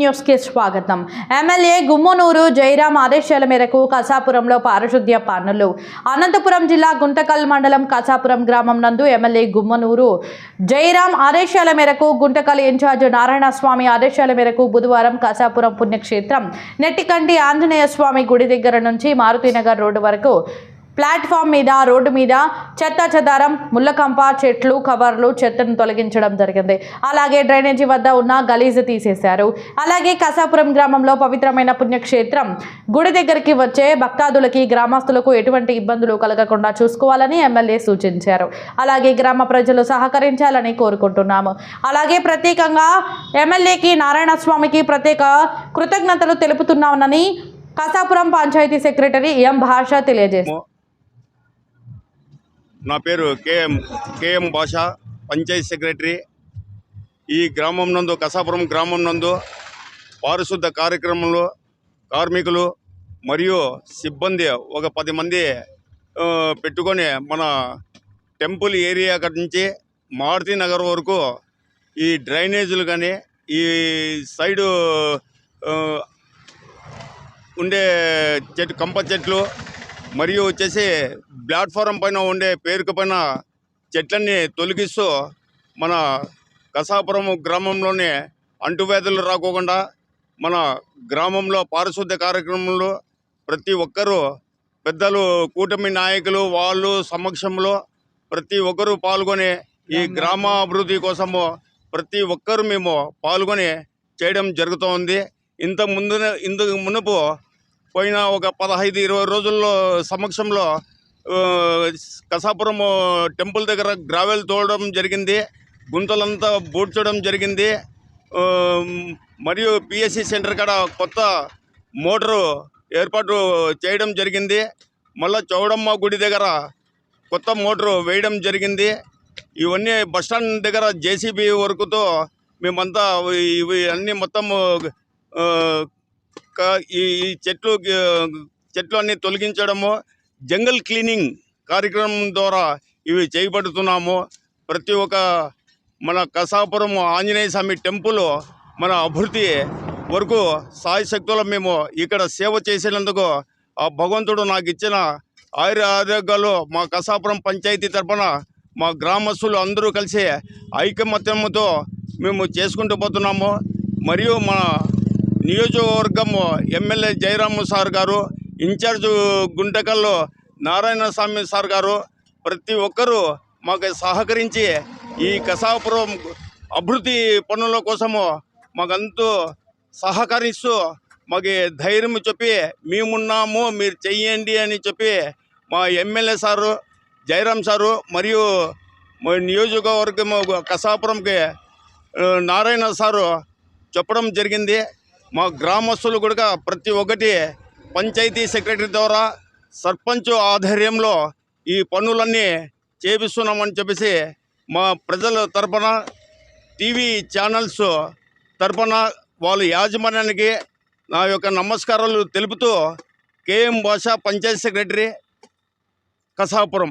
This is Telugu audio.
న్యూస్కి స్వాగతం. ఎమ్మెల్యే గుమ్మనూరు జైరాం ఆదేశాల మేరకు కసాపురంలో పారిశుద్ధ్య పనులు. అనంతపురం జిల్లా గుంటకల్ మండలం కసాపురం గ్రామం నందు ఎమ్మెల్యే గుమ్మనూరు జైరాం ఆదేశాల మేరకు గుంటకల్ ఇన్ఛార్జ్ నారాయణ స్వామి ఆదేశాల మేరకు బుధవారం కసాపురం పుణ్యక్షేత్రం నెట్టికంటి ఆంజనేయ స్వామి గుడి దగ్గర నుంచి మారుతినగర్ రోడ్డు వరకు ప్లాట్ఫామ్ మీద రోడ్డు మీద చెత్త చెదారం ముళ్ళకంప చెట్లు కవర్లు చెత్తను తొలగించడం జరిగింది. అలాగే డ్రైనేజీ వద్ద ఉన్న గలీజు తీసేశారు. అలాగే కసాపురం గ్రామంలో పవిత్రమైన పుణ్యక్షేత్రం గుడి దగ్గరికి వచ్చే భక్తాదులకి గ్రామస్తులకు ఎటువంటి ఇబ్బందులు కలగకుండా చూసుకోవాలని ఎమ్మెల్యే సూచించారు. అలాగే గ్రామ ప్రజలు సహకరించాలని కోరుకుంటున్నాము. అలాగే ప్రత్యేకంగా ఎమ్మెల్యేకి నారాయణ స్వామికి ప్రత్యేక కృతజ్ఞతలు తెలుపుతున్నామని కసాపురం పంచాయతీ సెక్రటరీ ఎం భాష తెలియజేశారు. నా పేరు కేఎం కేఎం భాష పంచాయత్ సెక్రటరీ. ఈ గ్రామం నందు కసాపురం గ్రామం నందు పారిశుద్ధ కార్యక్రమంలో కార్మికులు మరియు సిబ్బంది ఒక పది మంది పెట్టుకొని మన టెంపుల్ ఏరియా అక్కడి నుంచి మారుతి నగర్ వరకు ఈ డ్రైనేజీలు కానీ ఈ సైడు ఉండే చెట్టు కంప చెట్లు మరియు వచ్చేసి ప్లాట్ఫారం పైన ఉండే పేరుకు పైన చెట్లన్నీ తొలగిస్తూ మన కసాపురం గ్రామంలోనే అంటువ్యాధులు రాకోకుండా మన గ్రామంలో పారిశుద్ధ్య కార్యక్రమంలో ప్రతి ఒక్కరూ పెద్దలు కూటమి నాయకులు వాళ్ళు సమక్షంలో ప్రతి ఒక్కరూ పాల్గొని ఈ గ్రామ అభివృద్ధి కోసము ప్రతి ఒక్కరు మేము పాల్గొని చేయడం జరుగుతూ ఉంది ఇంత ముందు ఇంతకు మునుపు పోయిన ఒక పదహైదు ఇరవై రోజుల్లో సమక్షంలో కసాపురం టెంపుల్ దగ్గర గ్రావెల్ తోడడం జరిగింది గుంతలంతా బూడ్చడం జరిగింది మరియు పిఎస్సి సెంటర్ కాడ కొత్త మోటారు ఏర్పాటు చేయడం జరిగింది మళ్ళా చౌడమ్మ గుడి దగ్గర కొత్త మోటారు వేయడం జరిగింది ఇవన్నీ బస్టాండ్ దగ్గర జేసీబీ వర్క్తో మేమంతా ఇవి అన్నీ మొత్తం ఈ ఈ చెట్లు చెట్లు అన్నీ తొలగించడము జంగల్ క్లీనింగ్ కార్యక్రమం ద్వారా ఇవి చేయబడుతున్నాము ప్రతి ఒక్క మన కసాపురం ఆంజనేయ స్వామి టెంపుల్ మన అభివృద్ధి వరకు సాయశక్తులు మేము ఇక్కడ సేవ చేసినందుకు ఆ భగవంతుడు నాకు ఇచ్చిన ఆయుర ఆరోగ్యాలు మా కసాపురం పంచాయతీ తరఫున మా గ్రామస్తులు అందరూ కలిసి ఐకమత్యంతో మేము చేసుకుంటూ పోతున్నాము. మరియు మన నియోజకవర్గము ఎమ్మెల్యే జయరాము సార్ గారు ఇన్ఛార్జ్ గుంటకల్లో నారాయణ స్వామి సార్ గారు ప్రతి ఒక్కరూ మాకు సహకరించి ఈ కసాపురం అభివృద్ధి పనుల కోసము మాకంతూ సహకరిస్తూ మాకు ధైర్యం చెప్పి మేమున్నాము మీరు చెయ్యండి అని చెప్పి మా ఎమ్మెల్యే సారు జయరాం సారు మరియు మా నియోజకవర్గము కసాపురంకి నారాయణ సారు చెప్పడం జరిగింది. మా గ్రామస్తులు కూడా ప్రతి ఒక్కటి పంచాయతీ సెక్రటరీ ద్వారా సర్పంచ్ ఆధ్వర్యంలో ఈ పనులన్నీ చేపిస్తున్నామని చెప్పేసి మా ప్రజల తరపున టీవీ ఛానల్స్ తరపున వాళ్ళ యాజమాన్యానికి నా యొక్క నమస్కారాలు తెలుపుతూ కేఎం భాష పంచాయతీ సెక్రటరీ కసాపురం.